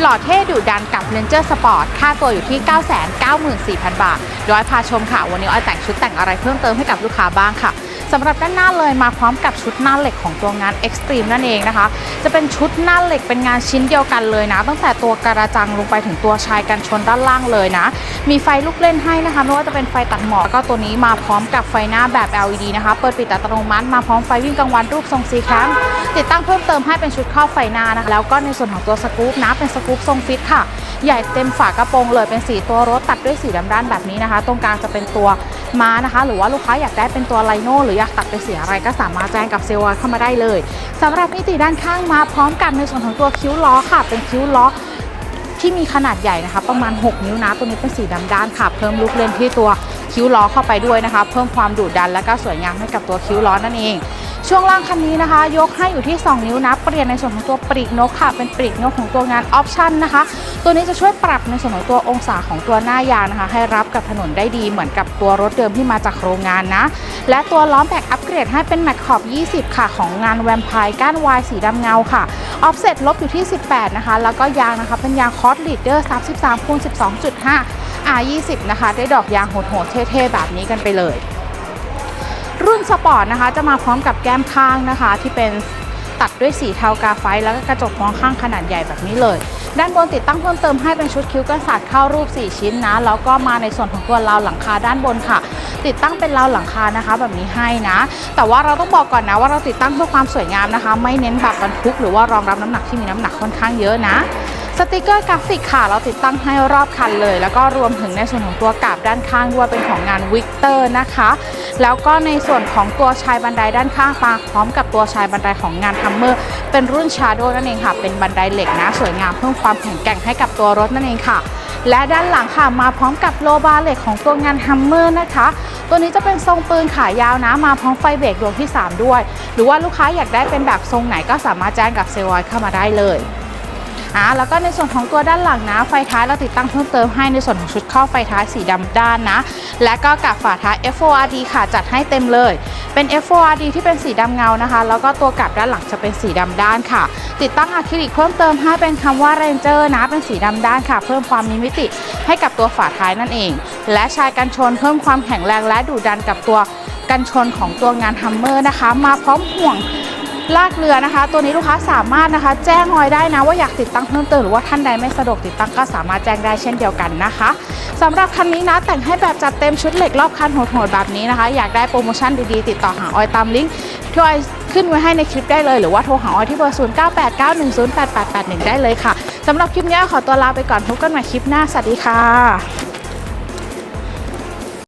หล่อเท่ดุดันกับ Ranger Sport ค่าตัวอยู่ที่ 994,000 บาทเดี๋ยวอ้อยพาชมค่ะ วันนี้ออยแต่งชุดแต่งอะไรเพิ่มเติมให้กับลูกค้าบ้างค่ะ สำหรับด้านหน้าเลยมาพร้อมกับชุดหน้าเหล็กของตัวงาน Extreme นั่นเองนะคะ จะเป็นชุดหน้าเหล็กเป็นงานชิ้นเดียวกันเลยนะ ตั้งแต่ตัวกระจังลงไปถึงตัวชายกันชนด้านล่างเลยนะ มีไฟลูกเล่นให้นะคะไม่ว่าจะเป็นไฟตัดหมอกแล้วก็ตัวนี้มาพร้อมกับไฟหน้าแบบ LED นะคะ เปิดปิดอัตโนมัติมาพร้อมไฟวิ่งกลางวันรูปทรงซีแคมติดตั้งเพิ่มเติมให้เป็นชุดครอบไฟหน้านะคะแล้วก็ในส่วนของตัวสกู๊ปนะเป็นสกู๊ปทรงฟิตค่ะ ใหญ่เต็มฝากระโปรงเลยเป็นสีตัวรถตัดด้วยสีดำด้านแบบนี้นะคะ ตรงกลางจะเป็นตัวม้านะคะ หรือว่าลูกค้าอยากได้เป็นตัวไลโน่หรืออยากตัดเป็นสีอะไรก็สามารถแจ้งกับเซลล์เข้ามาได้เลยสำหรับมิติด้านข้างมาพร้อมกันในส่วนของตัวคิ้วล้อค่ะ เป็นคิ้วล้อที่มีขนาดใหญ่นะคะ ประมาณ 6 นิ้วนะ ตัวนี้เป็นสีดำด้านค่ะ เพิ่มลูกเล่นที่ตัวคิ้วล้อเข้าไปด้วยนะคะ เพิ่มความดุดันและก็สวยงามให้กับตัวคิ้วล้อนั่นเอง ช่วงล่างคันนี้นะคะ ยกให้อยู่ที่ 2 นิ้วนะ เปลี่ยนในส่วนของตัวปริกนกค่ะ เป็นปริกนกของตัวงานออปชั่นนะคะ ตัวนี้จะช่วยปรับในส่วนของตัวองศาของตัวหน้ายางนะคะ ให้รับกับถนนได้ดีเหมือนกับตัวรถเดิมที่มาจากโรงงานนะ และตัวล้อแม็กอัปเกรดให้เป็นแม็กขอบ 20 ค่ะ ของงานแวมไพร์ก้านวายสีดำเงาค่ะออฟเซ็ตลบอยู่ที่ 18 นะคะ แล้วก็ยางนะคะ เป็นยางคอร์สลีดเดอร์33คูณ12.5 R20 นะคะได้ดอกยางโหดๆเท่ๆแบบนี้กันไปเลย รุ่นสปอร์ตนะคะ จะมาพร้อมกับแก้มข้างนะคะ ที่เป็นตัดด้วยสีเทากาไฟ แล้วก็กระจกมองข้างขนาดใหญ่แบบนี้เลย ด้านบนติดตั้งเพิ่มเติมให้เป็นชุดคิ้วกันศาสตร์เข้ารูป 4 ชิ้นนะ แล้วก็มาในส่วนของตัวราวหลังคาด้านบนค่ะ ติดตั้งเป็นราวหลังคานะคะ แบบนี้ให้นะ แต่ว่าเราต้องบอกก่อนนะว่าเราติดตั้งเพื่อความสวยงามนะคะ ไม่เน้นแบบบรรทุกหรือว่ารองรับน้ำหนักที่มีน้ำหนักค่อนข้างเยอะนะสติกเกอร์กราฟิกค่ะ เราติดตั้งให้รอบคันเลย แล้วก็รวมถึงในส่วนของตัวกาบด้านข้างด้วยเป็นของงานวิกเตอร์นะคะ แล้วก็ในส่วนของตัวชายบันไดด้านข้างมาพร้อมกับตัวชายบันไดของงานทัมเมอร์เป็นรุ่นชาโดนั่นเองค่ะ เป็นบันไดเหล็กนะสวยงามเพิ่มความแข็งแกร่งให้กับตัวรถนั่นเองค่ะ และด้านหลังค่ะมาพร้อมกับโลบาร์เหล็กของตัวงานฮัมเมอร์นะคะ ตัวนี้จะเป็นทรงปืนขายาวนะมาพร้อมไฟเบรกดวงที่ 3 ด้วย หรือว่าลูกค้าอยากได้เป็นแบบทรงไหนก็สามารถแจ้งกับเซลล์ไว้เข้ามาได้เลย อ่าแล้วก็ในส่วนของตัวด้านหลังนะ ไฟท้ายเราติดตั้งเพิ่มเติมให้ในส่วนของชุดครอบไฟท้ายสีดำด้านนะ และก็กับฝาท้าย FORD ค่ะจัดให้เต็มเลย เป็น FORD ที่เป็นสีดำเงานะคะ แล้วก็ตัวกับด้านหลังจะเป็นสีดำด้านค่ะ ติดตั้งอะคริลิกเพิ่มเติมให้เป็นคำว่า Ranger นะ เป็นสีดำด้านค่ะ เพิ่มความมีมิติให้กับตัวฝาท้ายนั่นเอง และชายกันชนเพิ่มความแข็งแรงและดุดันกับตัวกันชนของตัวงานฮัมเมอร์นะคะ มาพร้อมห่วง ลากเรือนะคะ ตัวนี้ลูกค้าสามารถนะคะ แจ้งออยได้นะว่าอยากติดตั้งเพิ่มเติมหรือว่าท่านใดไม่สะดวกติดตั้งก็สามารถแจ้งได้เช่นเดียวกันนะคะสำหรับคันนี้นะแต่งให้แบบจัดเต็มชุดเหล็กรอบคันโหดๆแบบนี้นะคะ อยากได้โปรโมชั่นดีๆ ติดต่อหาออยตามลิงก์ที่ออยขึ้นไว้ให้ในคลิปได้เลย หรือว่าโทรหาออยที่เบอร์ 0989108881 ได้เลยค่ะสำหรับคลิปนี้ขอตัวลาไปก่อนพบกันใหม่คลิปหน้าสวัสดีค่ะ